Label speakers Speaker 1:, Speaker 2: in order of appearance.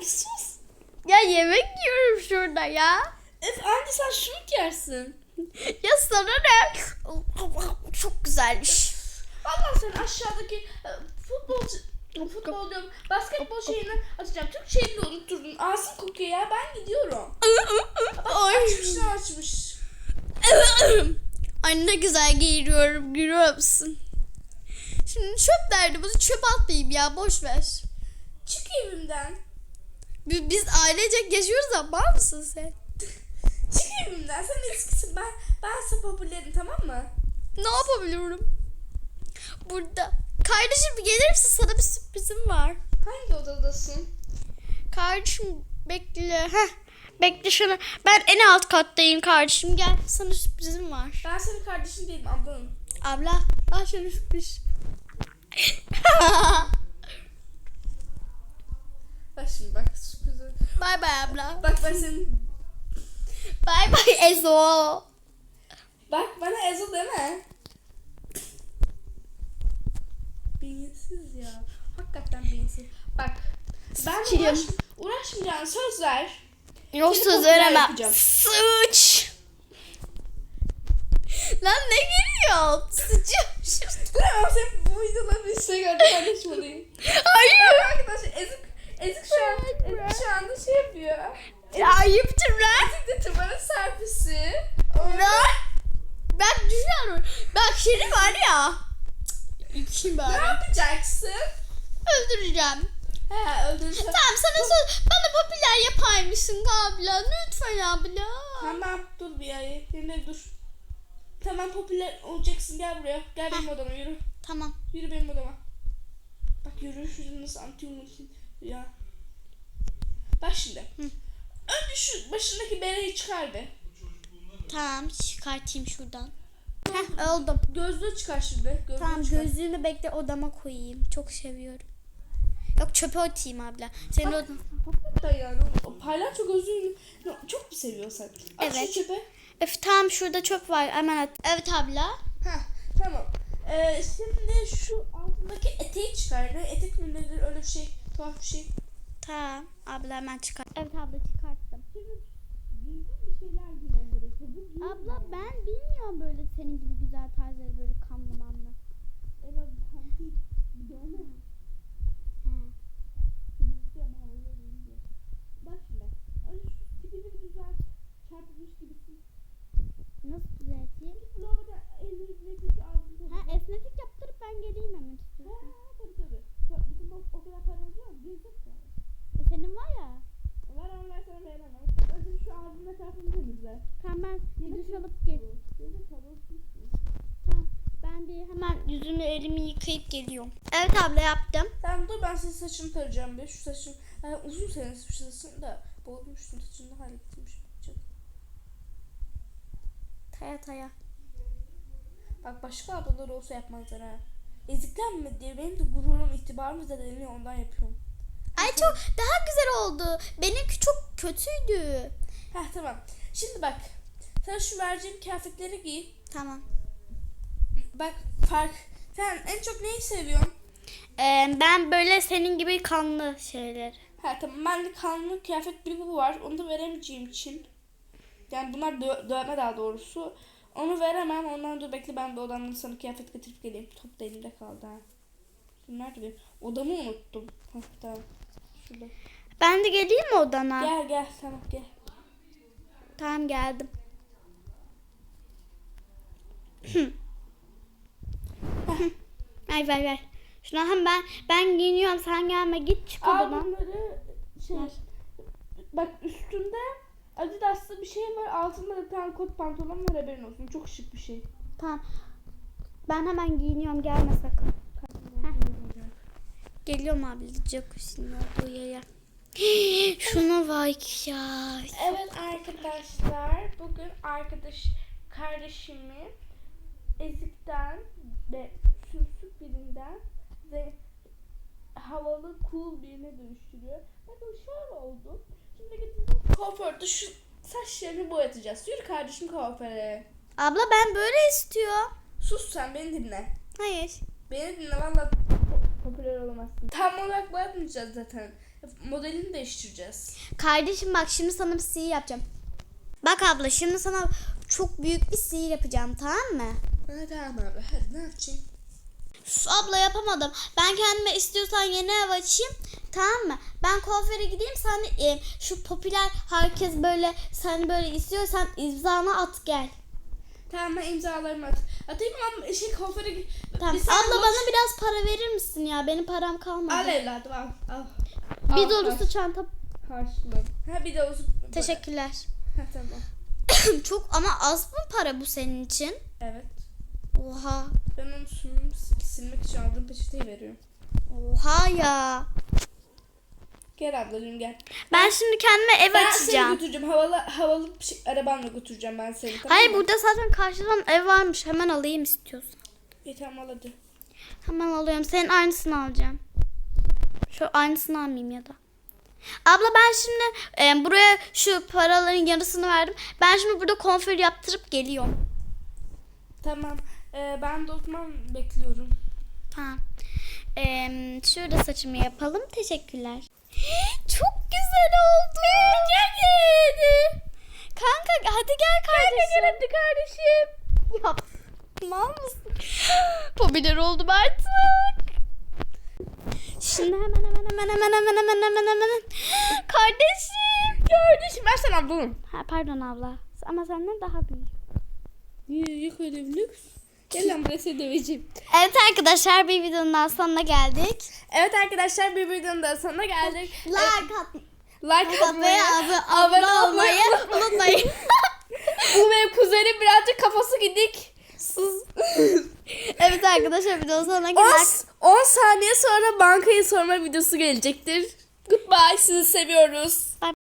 Speaker 1: bir sus.
Speaker 2: Ya yemek yiyorum şurada ya.
Speaker 1: Öf anne sen şunu yersin.
Speaker 2: Ya sana ne? Çok güzelmiş.
Speaker 1: Allah sen aşağıdaki e, futbol futbol diyorum basketbol şeyini açacağım. Türk şeyini de unutturdun. Ağzın kokuyor ya ben gidiyorum. Açmış ne açmış.
Speaker 2: Ay ne güzel giyiniyorum görüyor musun? Şimdi çöp? Bunu çöp atlayayım ya boş ver.
Speaker 1: Çık evimden.
Speaker 2: Biz, ailecek yaşıyoruz ama mısın sen?
Speaker 1: Çık evimden. Sen eskisin. Ben ben ise popülerim tamam mı?
Speaker 2: Ne yapabiliyorum? Burada. Kardeşim gelir misin? Sana bir sürprizim var.
Speaker 1: Hangi odadasın?
Speaker 2: Kardeşim bekle. Heh. Bekle şunu. Ben en alt kattayım kardeşim. Gel sana sürprizim var.
Speaker 1: Ben senin kardeşin değilim ablanım.
Speaker 2: Abla bak şöyle sürpriz.
Speaker 1: Bak şimdi bak.
Speaker 2: Bay bay abla.
Speaker 1: Bak ben senin...
Speaker 2: Bay bay Ezo.
Speaker 1: Bak bana Ezo deme. Beyinsiz ya. Hakikaten beyinsiz. Bak. Ben
Speaker 2: Sıçayım.
Speaker 1: uğraş, uğraşmayacağım söz ver.
Speaker 2: Yok
Speaker 1: Seni
Speaker 2: söz veremem.
Speaker 1: yapacağım.
Speaker 2: Sıç. Lan ne geliyor? Sıçıyormuşum.
Speaker 1: Dur ama sen bu videoları Instagram'da paylaşmalıyım.
Speaker 2: Hayır.
Speaker 1: Arkadaşlar Ezik, Ezik şu an, Ezik şu anda şey yapıyor.
Speaker 2: Ya ayıptır lan.
Speaker 1: Ezik de tırmanın serpisi.
Speaker 2: Lan. Bak düşünüyorum. Bak şimdi var ya. İki
Speaker 1: Ne
Speaker 2: ben.
Speaker 1: yapacaksın?
Speaker 2: Öldüreceğim.
Speaker 1: He öldürürsen.
Speaker 2: Tamam sana söz. Bana popüler yapar mısın abla? Lütfen abla.
Speaker 1: Tamam dur bir ay. Yerine dur. Tamam popüler olacaksın gel buraya. Gel benim odama yürü.
Speaker 2: Tamam.
Speaker 1: Yürü benim odama. Bak yürü şurada nasıl anti olmasın ya. Bak şimdi. Önce şu başındaki bereyi çıkar be.
Speaker 2: Tamam çıkartayım şuradan. Heh oldum.
Speaker 1: Gözlüğü çıkar şimdi. Gözlüğü
Speaker 2: Tamam
Speaker 1: çıkar.
Speaker 2: gözlüğümü bekle odama koyayım. Çok seviyorum. Yok çöpe atayım abla. Senin odan.
Speaker 1: Da yani o palyaço gözlüğünü çok mu seviyorsun? At
Speaker 2: Evet.
Speaker 1: şu çöpe.
Speaker 2: Öf tamam şurada çöp var. Hemen at. Evet abla.
Speaker 1: Ha tamam. Ee, şimdi şu altındaki eteği çıkar. Ne etek mi nedir öyle bir şey. Tuhaf bir şey.
Speaker 2: Tamam abla hemen çıkar. Evet abla çıkarttım.
Speaker 1: Düzgün bir şeyler giymen gerekiyor. Bu giy-
Speaker 2: Abla ben bilmiyorum böyle senin gibi güzel tarzları böyle kanlı manlı.
Speaker 1: Evet, kanki. Bir de onu.
Speaker 2: He.
Speaker 1: Temizliyor ama havalı olunca. Bak şimdi. Önce şu tipini bir düzelt. Çarpılmış gibisin.
Speaker 2: Nasıl düzelteyim?
Speaker 1: Lavaboda elinizdeki ağzını
Speaker 2: Ha esnetik yaptırıp ben geleyim hemen
Speaker 1: Ha,
Speaker 2: istiyorsan.
Speaker 1: tabii tabii. Ta- Bizim o, o kadar paramız var mı? Gezecek yani.
Speaker 2: E, senin var ya.
Speaker 1: Var ama ben sana veremem. Önce şu ağzının etrafını temizle.
Speaker 2: Tamam ben
Speaker 1: Yemek
Speaker 2: duş alıp gel. Tamam. Ben de hemen yüzümü elimi yıkayıp geliyorum. Evet abla yaptım.
Speaker 1: Tamam dur ben senin saçını tarayacağım bir. Şu saçın yani uzun senin şu saçın da bozmuşsun saçını da hallettim şimdi.
Speaker 2: Taya taya.
Speaker 1: Bak başka ablalar olsa yapmazlar ha. Eziklenme diye benim de gururum itibarım zedeleniyor ondan yapıyorum.
Speaker 2: Ay çok daha güzel oldu. Benimki çok kötüydü.
Speaker 1: Heh tamam. Şimdi bak. Sen şu vereceğim kıyafetleri giy.
Speaker 2: Tamam.
Speaker 1: Bak fark. Sen en çok neyi seviyorsun?
Speaker 2: Ee, ben böyle senin gibi kanlı şeyler.
Speaker 1: Ha tamam ben de kanlı kıyafet bir bu var. Onu da veremeyeceğim için. Yani bunlar dö- dövme daha doğrusu. Onu veremem. Ondan dur bekle ben bir odamdan sana kıyafet getirip geleyim. Top da elimde kaldı ha. Nerede benim? Odamı unuttum. Hah tamam. Şurada.
Speaker 2: Ben de geleyim mi odana?
Speaker 1: Gel gel tamam gel.
Speaker 2: Tamam geldim. Ay ver ver. Şuna hem ben ben giyiniyorum sen gelme git çık
Speaker 1: Al
Speaker 2: odadan.
Speaker 1: bunları şey. Bak üstünde Adidas'lı bir şey var. Altında da tane kot pantolon var haberin olsun. Çok şık bir şey.
Speaker 2: Tamam. Ben hemen giyiniyorum gelme sakın. Geliyorum abi jacuzzi'nin olduğu yere. Şuna bak ya.
Speaker 1: Evet arkadaşlar bugün arkadaş kardeşimi ezikten ve sümsük birinden ve havalı cool birine dönüştürüyor. Bakın şöyle oldu. Şimdi gideceğiz kuaförde şu saçlarını boyatacağız. Yürü kardeşim kuaföre.
Speaker 2: Abla ben böyle istiyorum.
Speaker 1: Sus sen beni dinle.
Speaker 2: Hayır.
Speaker 1: Beni dinle valla popüler olamazsın. Tam olarak boyatmayacağız zaten. Modelini değiştireceğiz.
Speaker 2: Kardeşim bak şimdi sana bir sihir yapacağım. Bak abla şimdi sana çok büyük bir sihir yapacağım tamam mı?
Speaker 1: Ha, tamam abi hadi ne yapacağım?
Speaker 2: Üf, abla yapamadım. Ben kendime istiyorsan yeni ev açayım. Tamam mı? Ben kuaföre gideyim sen de, e, şu popüler herkes böyle sen böyle istiyorsan imzanı at gel.
Speaker 1: Tamam ben imzalarımı at. Atayım ama şey kuaföre.
Speaker 2: Tamam. Abla
Speaker 1: boş-
Speaker 2: bana biraz para verir misin ya? Benim param kalmadı.
Speaker 1: Al evladım al. al.
Speaker 2: Bir dolusu çanta.
Speaker 1: Harçlığım. Ha bir de olsun.
Speaker 2: Teşekkürler.
Speaker 1: Ha tamam.
Speaker 2: Çok ama az mı para bu senin için?
Speaker 1: Evet.
Speaker 2: Oha.
Speaker 1: Ben onu sunumu silmek için aldığım peçeteyi veriyorum.
Speaker 2: Oha ya.
Speaker 1: Gel ablacığım gel.
Speaker 2: Ben şimdi kendime ev
Speaker 1: Ben seni
Speaker 2: açacağım.
Speaker 1: götüreceğim. Havalı, havalı bir şey, arabanla götüreceğim ben seni. Tamam
Speaker 2: Hayır
Speaker 1: mı?
Speaker 2: burada zaten karşıdan ev varmış. Hemen alayım istiyorsan.
Speaker 1: İyi tamam al hadi.
Speaker 2: Hemen alıyorum. Senin aynısını alacağım. Şu aynısını almayayım ya da. Abla ben şimdi e, buraya şu paraların yarısını verdim. Ben şimdi burada konfer yaptırıp geliyorum.
Speaker 1: Tamam. Ee, ben de o zaman bekliyorum.
Speaker 2: Tamam. E, şurada saçımı yapalım. Teşekkürler. Çok güzel oldu. Gel Kanka hadi gel kardeşim. Kanka hadi kardeşim. Ya mal mısın? Popüler oldum artık. Şimdi hemen hemen hemen hemen hemen hemen hemen hemen. Kardeşim.
Speaker 1: Kardeşim ben sana ablalım.
Speaker 2: Ha, pardon abla. Ama senden daha büyük.
Speaker 1: Yok öyle bir lüks. Gel lan buraya seni döveceğim.
Speaker 2: Evet arkadaşlar bir videonun daha sonuna geldik.
Speaker 1: Evet arkadaşlar bir videonun daha sonuna geldik.
Speaker 2: Like at
Speaker 1: Like atmayı, abone, olmayı
Speaker 2: unutmayın.
Speaker 1: Bu benim kuzenim birazcık kafası gidik.
Speaker 2: evet arkadaşlar videonun sonuna
Speaker 1: 10,
Speaker 2: geldik.
Speaker 1: 10 saniye sonra bankayı sorma videosu gelecektir. Goodbye sizi seviyoruz.
Speaker 2: Bye